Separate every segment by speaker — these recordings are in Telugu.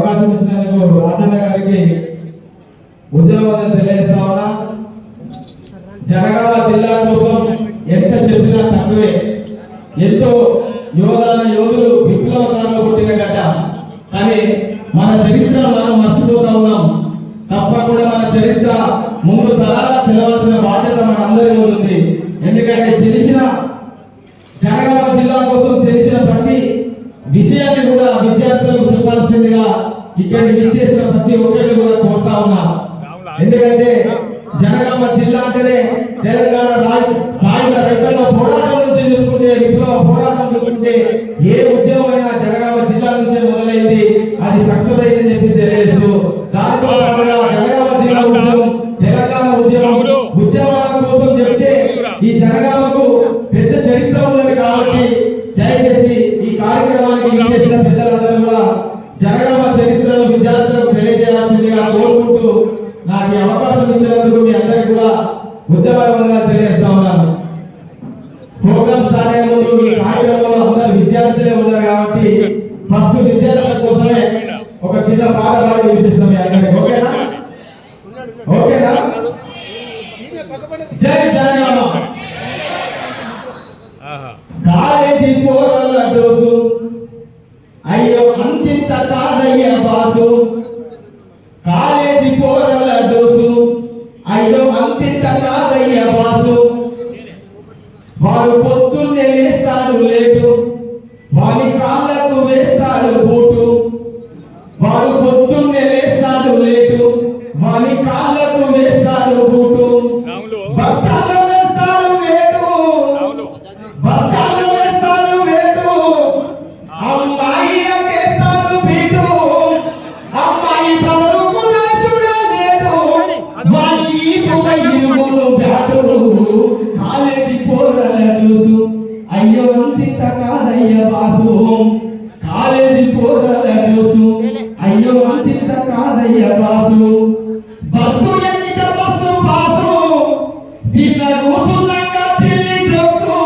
Speaker 1: అవకాశం ఇచ్చినందుకు రాజన్న గారికి ఉద్యమం తెలియజేస్తా ఉన్నా. జనగామ జిల్లా కోసం ఎంత చెప్పినా తక్కువే. ఎంతో యోధాన యోధులు విప్లవకారులు పుట్టిన గడ్డ. కానీ మన చరిత్ర మనం మర్చిపోతా ఉన్నాం. తప్పకుండా మన చరిత్ర ముందు తరాల తెలవాల్సిన బాధ్యత మన అందరి ఉంది. ఎందుకంటే తెలిసిన జనగామ జిల్లా కోసం తెలిసిన ప్రతి విషయాన్ని కూడా విద్య చెప్పాల్సిందిగా ఇక్కడికి విచ్చేసిన ప్రతి ఒక్కరిని కూడా కోరుతా ఉన్నా. ఎందుకంటే జనగామ జిల్లా అంటేనే తెలంగాణ రాజ- సాయుధ రైతాంగ పోరాటం నుంచి చూసుకుంటే విప్లవ పోరాటం చూసుకుంటే అందరు విద్యార్థులే ఉన్నారు కాబట్టి ఫస్ట్ విద్యార్థుల కోసమే ఒక చిన్న పాట పాడి వినిపిస్తాం మీ ఓకేనా? ఓకేనా? జై జనగామ. కాలేజీ పోరల డోసు. అయ్యో అంతింత కాదయ్య బాసు. కాలేజీ పోరల డోసు. అయ్యో అంతింత కాదయ్య బాసు. వాడు పొద్దున్నే లేస్తాడు లేటు. బాలికాల అయ్యో అంతింత కాదయ్య బాసు కాలేజీ పోరల డోసు అయ్యో అంతింత కాదయ్య బాసు బస్సు ఎక్కిన బస్సు పాసు. సీట్ల కూసున్నాక చిల్లి జోక్సు.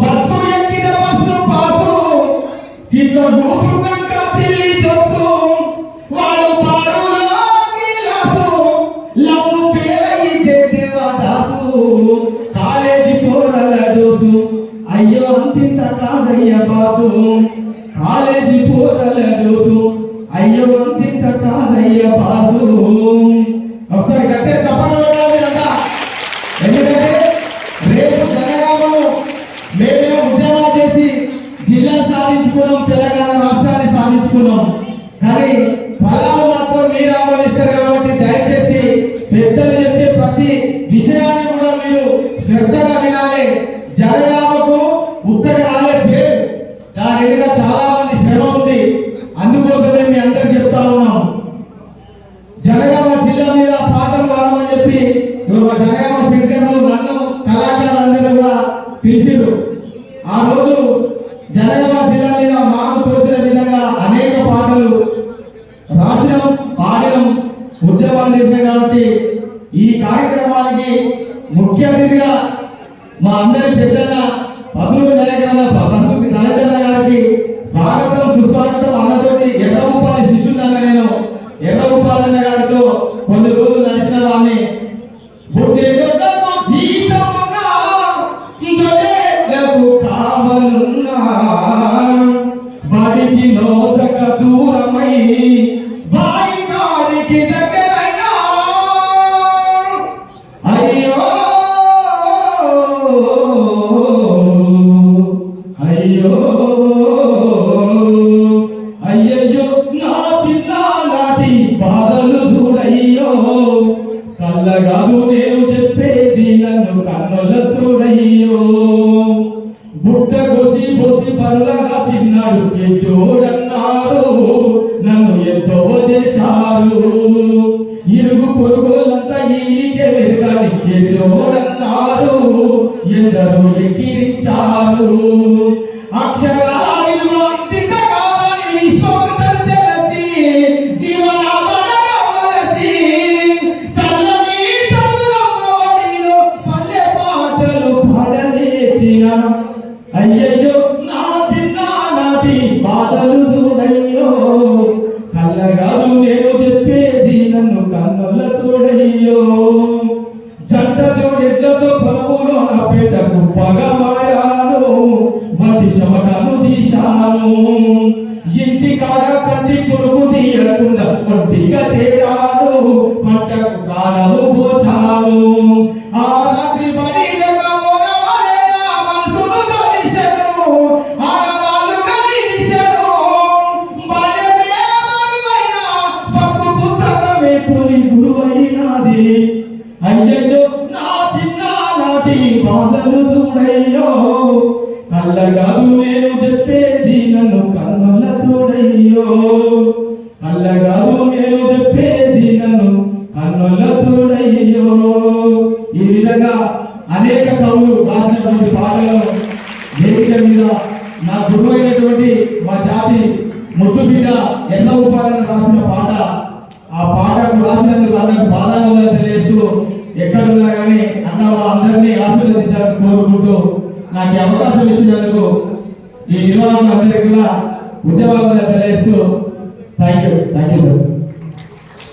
Speaker 1: బస్సు ఎక్కిన బస్సు పాసు. సీట్ల కూసున్నాక కాదయ్య బాసు. కాలేజీ పోరల డోసు అయ్యో అంతింత కాదయ్య బాసు. ఒకసారి గట్టిగా చెప్పండి మీరంతా. ఎందుకంటే రేపు జనగామను మేమే ఉద్యమాలు చేసి జిల్లా సాధించుకున్నాం తెలంగాణ రాష్ట్రాన్ని సాధించుకున్నాం. కానీ ఫలాలు మాత్రం మీరు ఆమోదిస్తారు కాబట్టి దయచేసి పెద్దలు చెప్పే ప్రతి విషయాన్ని కూడా మీరు శ్రద్ధగా వినాలి. జనగామకు ఉత్తర ఎదుట చాలా మంది శ్రమ ఉంది. అందుకోసమే మీ అందరికి చెప్తా ఉన్నాం జనగామ జిల్లా మీద పాటలు పాడమని చెప్పి జనగామ శంకర్లు నన్ను కళాకారులందరూ కూడా పిలిచిరు ఆ రోజు జనగామ జిల్లా మీద మాకు తోచిన విధంగా అనేక పాటలు రాసినాం పాడడం ఉద్యమాలు చేసినాం కాబట్టి ఈ కార్యక్రమానికి ముఖ్య అతిథిగా మా అందరి పెద్దగా పసుపు నాయకరణ పసుపు నాయకరణ గారికి స్వాగతం సుస్వాగతం అన్నతోటి ఎర్ర ఉపాధి శిష్యున్నాను నేను. ఎర్ర ఉపాధన్న గారితో కొన్ని రోజులు నడిచిన వాడిని బుడ్డెగొడ్డకు జీతమున్నా, బడికి నోచక దూరమై కళ్ళగాదు నేను చెప్పేది నన్ను కన్నులతో రయ్యో బుట్ట కొసి పొసి పల్లగా చిన్నాడు ఎట్టోడన్నారు నన్ను ఎంతో చేశారు. ఇరుగు పొరుగులంతా ఈనికే వెరుగాని ఎట్టోడన్నారు అయ్యయ్యో నా చిన్న నాటి బాధలు చూడయ్యో. కళ్ళగాదు నేను చెప్పేది నన్ను కన్నుల చూడయ్యో జంట చూడెట్లతో పొలములో నా పేట గొప్పగా మారాను. మంటి చెమటను తీశాను. ఇంటి కాడ కంటి పొడుగు తీయకుండా ఒంటిగా చేరాను. పంటకు ప్రాణము పోసాను నాటి అయ్యో నా చిన్న నాటి బాధలు చూడయ్యో. కళ్ళగాదు నేను చెప్పేది నన్ను కన్నుల తోడయ్యో కళ్ళగాదు నేను చెప్పేది నన్ను కన్నుల తోడయ్యో ఈ విధంగా అనేక కవులు రాసినటువంటి పాటలను వేదిక మీద నా గురువైనటువంటి మా జాతి ముద్దుబిడ్డ బిడ్డ ఉపాధి రాసిన పాట ఆ పాటకు రాసినందుకు అన్నకు బాధాలు తెలియజేస్తూ ఎక్కడున్నా కానీ అన్న అందరినీ ఆశీర్వదించాలని కోరుకుంటూ నాకు ఈ అవకాశం ఇచ్చినందుకు ఈ నిర్వాహకులు అందరికీ కూడా ఉద్యమాలు తెలియజేస్తూ thank you thank you sir